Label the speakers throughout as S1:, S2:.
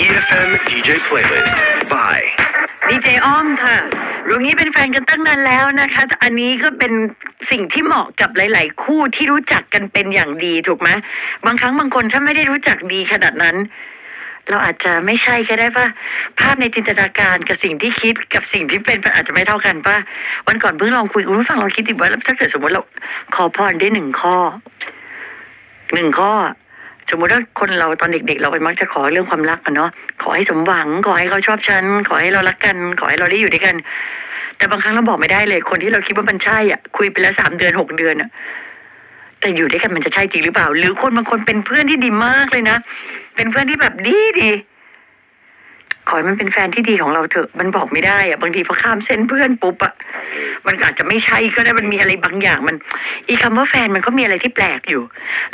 S1: EFM DJ Playlist by
S2: ดีเจอ้อมค่ะรู้งี้เป็นแฟนกันตั้งนานแล้วนะคะแต่อันนี้ก็เป็นสิ่งที่เหมาะกับหลาย ๆ คู่ที่รู้จักกันเป็นอย่างดีถูกไหมบางครั้งบางคนถ้าไม่ได้รู้จักดีขนาดนั้น เราอาจจะไม่ใช่ก็ได้ป่ะภาพในจินตนาการกับสิ่งที่คิดกับสิ่งที่เป็นมันอาจจะไม่เท่ากันป่ะวันก่อนเพิ่งลองคุยคุณผู้ฟังเราคิดถึงว่าแล้วถ้าเกิดสมมติเราขอพรได้หนึ่งข้อหนึ่งข้อ สมมุติว่าคนเราตอนเด็ก ๆ เราไปมักจะขอเรื่องความรักกันเนาะขอให้สมหวัง ขอให้เขาชอบฉันขอให้เรารักกัน ขอให้เราได้อยู่ด้วยกัน แต่บางครั้งเราบอกไม่ได้เลย คนที่เราคิดว่ามันใช่อะ คุยไปแล้วสามเดือนหกเดือนอะ แต่อยู่ด้วยกันมันจะใช่จริงหรือเปล่า หรือคนบางคนเป็นเพื่อนที่ดีมากเลยนะเป็นเพื่อนที่แบบดีดี ขอให้มันเป็นแฟนที่ดีของเราเถอะ มันบอกไม่ได้อะบางทีพอข้ามเส้นเพื่อนปุ๊บอะมันอาจจะไม่ใช่ก็ได้มันมีอะไรบางอย่างมัน อีคำว่าแฟนมันก็มีอะไรที่แปลกอยู่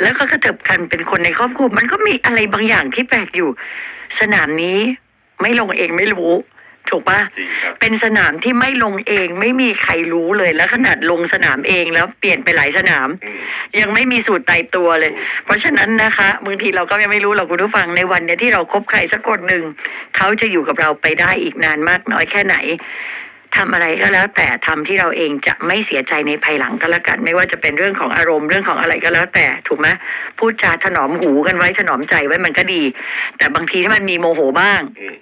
S2: แล้วก็กระเถิบกันเป็นคนในครอบครัวมันก็มีอะไรบางอย่างที่แปลกอยู่ สนามนี้ไม่ลงเองไม่รู้ ถูกปะ
S3: จริงครับ
S2: เป็นสนามที่ไม่ลงเองไม่มีใครรู้เลยแล้วขนาดลงสนามเองแล้วเปลี่ยนไปหลายสนาม
S3: อืม
S2: ยังไม่มีสูตรตายตัวเลย เพราะฉะนั้นนะคะบางทีเราก็ยังไม่รู้หรอกคุณผู้ฟังในวันเนี้ยที่เราคบใครสักคนหนึ่งเขาจะอยู่กับเราไปได้อีกนานมากน้อยแค่ไหนทำอะไรก็แล้ว แต่ทำที่เราเองจะไม่เสียใจในภายหลังก็แล้วกัน ไม่ว่าจะเป็นเรื่องของอารมณ์เรื่องของอะไรก็แล้วแต่ถูกไหมพูดจาถนอมหูกันไว้ถนอมใจไว้มันก็ดี แต่บางทีถ้ามันมีโมโหบ้าง
S3: อืม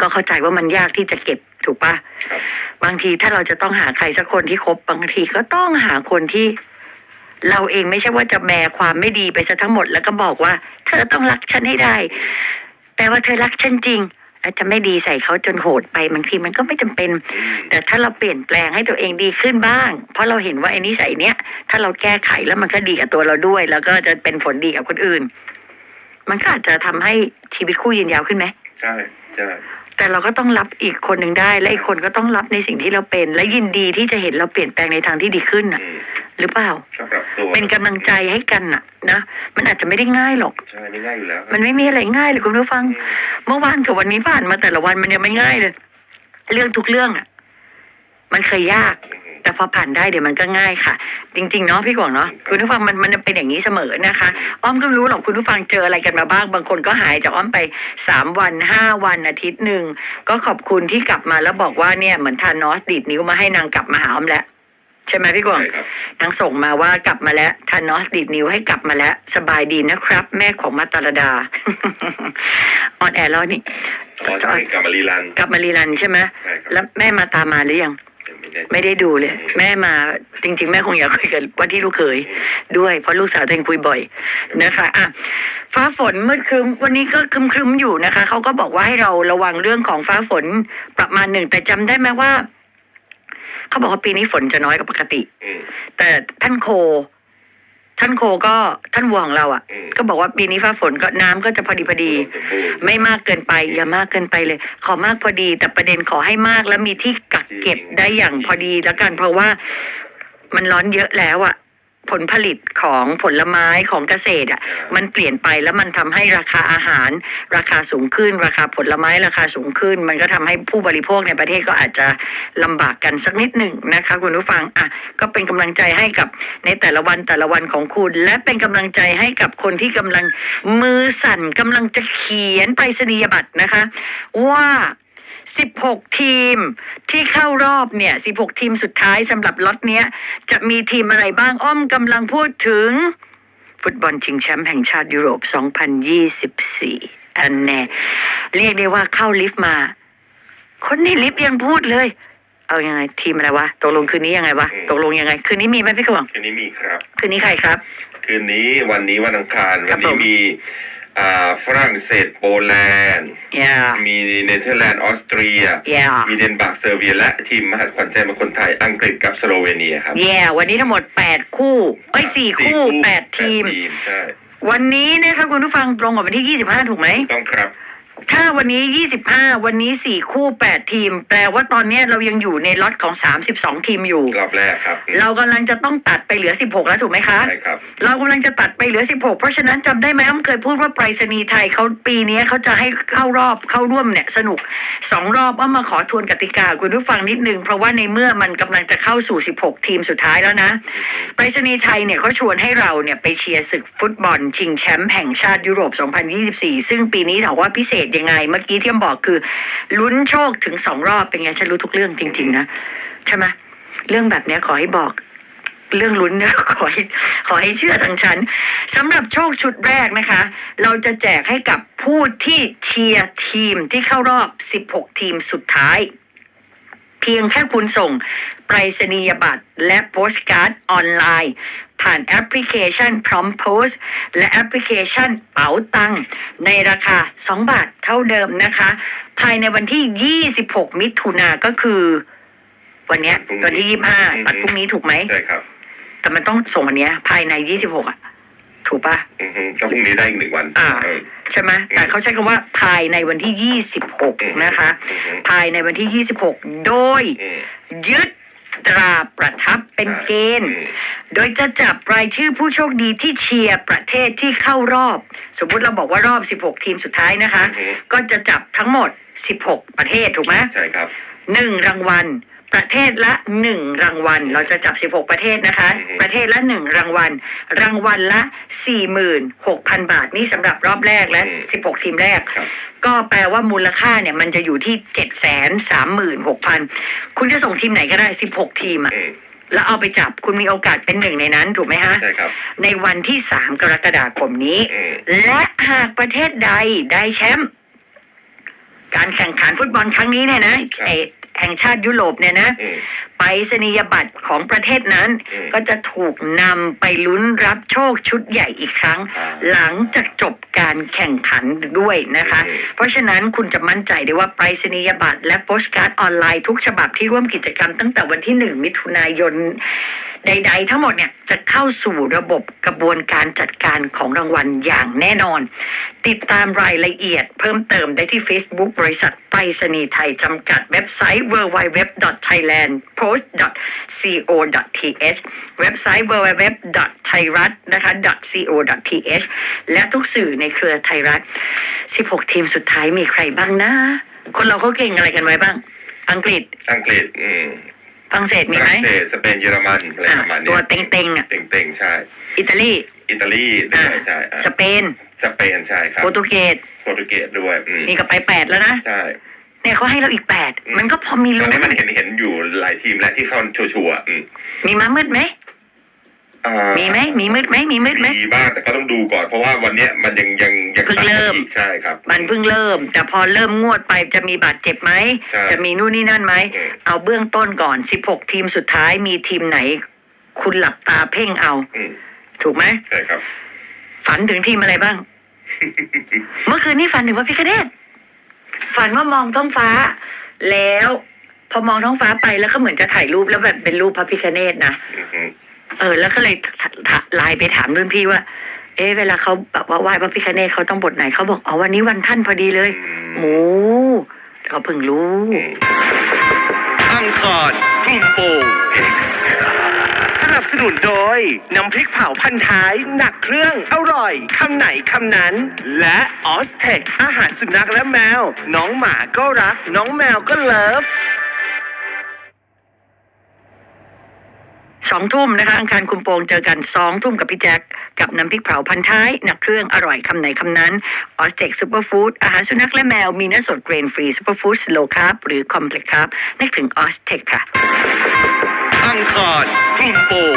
S2: ก็เข้าใจว่ามันยากที่จะเก็บถูกปะ
S3: ครับ
S2: บางทีถ้าเราจะต้องหาใครสักคนที่คบบางทีก็ต้องหาคนที่ เราเองไม่ใช่ว่าจะแบความไม่ดีไปซะทั้งหมดแล้วก็บอกว่า เธอต้องรักฉันให้ได้แต่ว่าเธอรักฉันจริงอาจจะไม่ดีใส่เขาจนโหดไปบางทีมันก็ไม่จำเป็น
S3: อืม
S2: แต่ถ้าเราเปลี่ยนแปลงให้ตัวเองดีขึ้นบ้าง เพราะเราเห็นว่าไอ้นิสัยเนี้ยถ้าเราแก้ไขแล้วมันก็ดีกับตัวเราด้วย แล้วก็จะเป็นผลดีกับคนอื่น มันก็อาจจะทำให้ชีวิตคู่ยืนยาวขึ้นไหม
S3: ใช่ใช่
S2: แต่เราก็ต้องรับอีกคนหนึ่งได้ และอีกคนก็ต้องรับในสิ่งที่เราเป็น และยินดีที่จะเห็นเราเปลี่ยนแปลงในทางที่ดีขึ้นน่ะ
S3: อืม
S2: หรือเปล่า
S3: ชอบปรับตัว
S2: เป็นกำลังใจให้กันน่ะนะมันอาจจะไม่ได้ง่ายหรอก
S3: ใช่ไม่ง่ายอยู่แล้ว
S2: มันไม่มีอะไรง่ายเลยคุณผู้ฟัง
S3: อืม
S2: เมื่อวานกับวันนี้ผ่านมาแต่ละวันมันยังไม่ง่ายเลย เรื่องทุกเรื่องอะ มันเคยยาก
S3: อืม
S2: แต่พอผ่านได้เดี๋ยวมันก็ง่ายค่ะ จริงๆเนาะพี่กวางเนาะคุณผู้ฟังมันมันเป็นอย่างนี้เสมอนะคะ อ้อมก็ไม่รู้หรอกคุณผู้ฟังเจออะไรกันมาบ้าง บางคนก็หายจากอ้อมไปสามวันห้าวันอาทิตย์หนึ่งก็ขอบคุณที่กลับมาแล้วบอกว่าเนี่ยเหมือนทานนอสดีดนิ้วมาให้นางกลับมาหาอ้อมแล้วใช่ไหมพี่กวาง
S3: ใช่ครับ
S2: นางส่งมาว่ากลับมาแล้วทานนอสดีดนิ้วให้กลับมาแล้ว สบายดีนะครับ แม่ของมาตาลดาออนแอร์แล้วนี่
S3: อ๋อใช่กลับมารีรัน
S2: กลับมารีรันใช่ไหม
S3: ใช่ครับ
S2: แล้วแม่มาตามมาหรือยัง
S3: ไม่ได้
S2: ไม่ได้ดูเลย แม่มาจริง ๆ แม่คงอยากคุยกับว่าที่ลูกเขยด้วย เพราะลูกสาวตัวเองคุยบ่อยนะคะอะฟ้าฝนมืดครึ้มวันนี้ก็ครึมครึมๆอยู่นะคะเขาก็บอกว่าให้เราระวังเรื่องของฟ้าฝนประมาณหนึ่งแต่จำได้ไหมว่าเขาบอกว่าปีนี้ฝนจะน้อยกว่าปกติ
S3: อืม
S2: แต่ท่านโค ท่านโคก็ท่านวัวของเราอะ
S3: อืม
S2: ก็บอกว่าปีนี้ฟ้าฝนก็น้ำก็จะพอดีพอดี
S3: อุดมสมบูรณ์
S2: ไม่มากเกินไป อย่ามากเกินไปเลย ขอมากพอดี แต่ประเด็นขอให้มากแล้วมีที่กักเก็บได้อย่างพอดีแล้วกัน เพราะว่ามันร้อนเยอะแล้วอะ ผลผลิตของผลไม้ของเกษตรอะมันเปลี่ยนไปแล้วมันทำให้ราคาอาหาร ราคาสูงขึ้น ราคาผลไม้ราคาสูงขึ้น มันก็ทำให้ผู้บริโภคในประเทศก็อาจจะลำบากกันสักนิดหนึ่งนะคะคุณผู้ฟังอะก็เป็นกำลังใจให้กับในแต่ละวันแต่ละวันของคุณ และเป็นกำลังใจให้กับคนที่กำลังมือสั่นกำลังจะเขียนไปรษณียบัตรนะคะ ว่า 16 ทีมที่เข้ารอบเนี่ย 16 ทีมสุดท้ายสำหรับล็อตเนี้ย จะมีทีมอะไรบ้างอ้อมกำลังพูดถึง ฟุตบอลชิงแชมป์แห่งชาติยุโรป 2024 อันแน่เรียกได้ว่าเข้าลิฟต์มา คนในลิฟต์ยังพูดเลย เอายังไง ทีมอะไรวะตกลงคืนนี้ยังไงวะตกลงยังไง คืนนี้มีไหมพี่กวาง
S3: คืนนี้มีครับ
S2: คืนนี้ใครครับ
S3: คืนนี้วันนี้วันอังคาร
S2: ครั
S3: วั
S2: บ
S3: นนี้
S2: ผม
S3: มี อ่าฝรั่งเศสโปแลนด์
S2: อย่า
S3: มีเนเธอร์แลนด์ออสเตรีย
S2: อย่า
S3: มีเดนมาร์กเซอร์เบีย และทีมมหัศขวัญใจมาคนไทยอังกฤษกับสโลเวเนียครับ
S2: แย่วันนี้ทั้งหมด 8 คู่เอ้ย4คู่ 8 ทีม
S3: ใช่
S2: วันนี้นะคะคุณผู้ฟังตรงกับวันที่ 25 ถูกไหม
S3: ต้องครับ
S2: ถ้าวันนี้25วันนี้4คู่8ทีม แปลว่าตอนเนี้ยเรายังอยู่ในล็อตของ32ทีมอยู่
S3: รอบแรกครับ
S2: เรากำลังจะต้องตัดไปเหลือ16แล้วถูกไหมคะ
S3: ใช่ครับ
S2: เรากำลังจะตัดไปเหลือ 16 เพราะฉะนั้นจำได้ไหมอ้อมเคยพูดว่าไปรษณีย์ไทยเขาปีนี้เขาจะให้เข้ารอบเข้าร่วมเนี่ยสนุกสองรอบอ้อมมาขอทวนกติกาคุณผู้ฟังนิดนึง เพราะว่าในเมื่อมันกำลังจะเข้าสู่ 16 ทีมสุดท้ายแล้วนะไปรษณีย์ไทยเนี่ยเขาชวนให้เราเนี่ยไปเชียร์ศึกฟุตบอลชิงแชมป์แห่งชาติยุโรป 2024 ซึ่งปีนี้ถือว่าพิเศษยังไง เมื่อกี้ที่มบอกคือลุ้นโชคถึงสองรอบเป็นไงฉันรู้ทุกเรื่องจริง ๆ นะใช่ไหมเรื่องแบบเนี้ยขอให้บอกเรื่องลุ้นเนี่ยขอให้ขอให้เชื่อทางฉันสำหรับโชคชุดแรกนะคะ เราจะแจกให้กับผู้ที่เชียร์ทีมที่เข้ารอบ 16 ทีมสุดท้าย พียงแค่คุณส่งไปรษณียบัตรและโปสการ์ดออนไลน์ ผ่านแอปพลิเคชันพร้อมโพสและแอปพลิเคชันเป๋าตังในราคา 2 บาทเท่าเดิมนะคะ ภายในวันที่ 26 มิถุนาก็คือ วันเนี้ย
S3: พรุ่งนี้
S2: วันที่
S3: อืม
S2: 25ตัดพรุ่งนี้ถูกไหม
S3: ใช่ครับ
S2: แต่มันต้องส่งวันเนี้ยภายใน 26อะ ถูกปะ
S3: อือฮึก็พรุ่งนี้ได้อีกหนึ่งวัน
S2: อ่า
S3: เออ
S2: ใช่ไหมแต่เขาใช้คำว่าภายในวันที่ 26 นะคะ
S3: อือฮึ
S2: ภายในวันที่ 26 โดย
S3: อืม
S2: ยึดตราประทับเป็นเกณฑ์
S3: อืม
S2: โดยจะจับรายชื่อผู้โชคดีที่เชียร์ประเทศที่เข้ารอบ สมมุติเราบอกว่ารอบ 16 ทีมสุดท้ายนะคะ
S3: อือฮึ
S2: ก็จะจับทั้งหมด 16 ประเทศถูกไหม
S3: ใช่ครับ
S2: หนึ่งรางวัล ประเทศละหนึ่งรางวัล เราจะจับ 16 ประเทศนะคะ
S3: อือฮึ
S2: ประเทศละหนึ่งรางวัล รางวัลละ 46,000 บาทนี่สำหรับรอบแรกและ 16 ทีมแรก
S3: ครับ
S2: ก็แปลว่ามูลค่าเนี่ยมันจะอยู่ที่ 736,000 คุณจะส่งทีมไหนก็ได้ 16 ทีมอะ
S3: อืม
S2: แล้วเอาไปจับคุณมีโอกาสเป็นหนึ่งในนั้นถูกไหมฮะ
S3: ใช่ครับ
S2: ในวันที่3กรกฎาคมนี้
S3: อืม
S2: และหากประเทศใดได้แชมป์การแข่งขันฟุตบอลครั้งนี้เนี่ยนะไอ แห่งชาติยุโรปเนี่ยนะ
S3: อืม
S2: ไปสนียบัตรของประเทศนั้น
S3: อืม
S2: ก็จะถูกนำไปลุ้นรับโชคชุดใหญ่อีกครั้ง
S3: อ่า
S2: หลังจากจบการแข่งขันด้วยนะคะ
S3: อืม
S2: เพราะฉะนั้นคุณจะมั่นใจได้ว่าไปรษณียบัตรและโปสการ์ดออนไลน์ทุกฉบับที่ร่วมกิจกรรมตั้งแต่วันที่หนึ่งมิถุนายน ใด ๆ ทั้งหมดเนี่ยจะเข้าสู่ระบบกระบวนการจัดการของรางวัลอย่างแน่นอน ติดตามรายละเอียดเพิ่มเติมได้ที่ Facebook บริษัทไปรษณีย์ไทยจำกัดเว็บไซต์ www.thailandpost.co.th เว็บไซต์ www.thairat นะคะ .co.th และทุกสื่อในเครือไทยรัฐ 16 ทีมสุดท้ายมีใครบ้างนะ คนเราเขาเก่งอะไรกันไว้บ้าง อังกฤษ
S3: อังกฤษ อืม
S2: ฝรั่งเศส
S3: ฝ
S2: มีไหม
S3: รั่งเศสสเปนเยอรมันอะไร
S2: อะ
S3: ประมาณเนี้ย
S2: ตัวเต็งๆอะ
S3: เต็งๆใช่
S2: อิตาลี
S3: อิตาลีด้
S2: อะ
S3: วยใช่อะ
S2: สเปน
S3: สเปนใช่ครับ
S2: โปรตุเกส
S3: โปรตุเกสด้วยอืม
S2: นี่ก็ไปแปดแล้วนะ
S3: ใช่
S2: เนี่ยเขาให้เราอีกแปด
S3: อืม
S2: มันก็พอมี
S3: ตอน
S2: ลุ้น
S3: นี้มันเห็นเห็นอยู่หลายทีมแล้วที่เข้าชัวร์ๆอืม
S2: มีม้ามืดไหม
S3: อ่า
S2: มีไหมมีมืดไหมมีมืดไหม
S3: มีบ้างแต่ก็ต้องดูก่อน เพราะว่าวันเนี้ยมันยังยังยัง
S2: เพิ่งเริ่ม
S3: ตัดอีกใช่ครับ
S2: มันเพิ่งเริ่ม แต่พอเริ่มงวดไปจะมีบาดเจ็บไหม
S3: ใช่
S2: จะมีนู่นนี่นั่นไหม
S3: อืม
S2: เอาเบื้องต้นก่อน 16 ทีมสุดท้ายมีทีมไหน คุณหลับตาเพ่งเอา
S3: อืม
S2: ถูกไหม
S3: ใช่ครับ
S2: ฝันถึงทีมอะไรบ้าง เมื่อคืนนี้ฝันถึงพระพิคเนตฝันว่ามองท้องฟ้า แล้ว พอมองท้องฟ้าไปแล้วก็เหมือนจะถ่ายรูปแล้วแบบเป็นรูปพระพิคเนตนะ
S3: อือฮึ
S2: เออ แล้วก็เลยถถไลน์ไปถามรุ่นพี่ว่า เอ๊ะเวลาเขาแบบว่าไหว้พระพิคเนตเขาต้องบทไหนเขาบอกอ๋อวันนี้วันท่านพอดีเลย
S3: อืม
S2: โอ้เขาเพิ่งรู้
S3: อืม
S1: อังคารคลุมโปง X
S4: สนับสนุนโดย น้ำพริกเผาพันท้าย หนักเครื่อง อร่อย คำไหนคำนั้น และออสเทคอาหารสุนัขและแมว น้องหมาก็รัก น้องแมวก็เลิฟ
S2: สองทุ่มนะคะอังคารคุมโปงเจอกันสองทุ่มกับพี่แจ็คกับน้ำพริกเผาพันท้ายหนักเครื่องอร่อยคำไหนคำนั้นออสเต็กซูเปอร์ฟู้ดอาหารสุนัขและแมวมีเนื้อสดเกรนฟรีซูเปอร์ฟู้ดโลคาร์บหรือคอมเพล็กซ์คาร์บนึกถึงออสเต็กค่ะ
S1: อังคารคุมโปง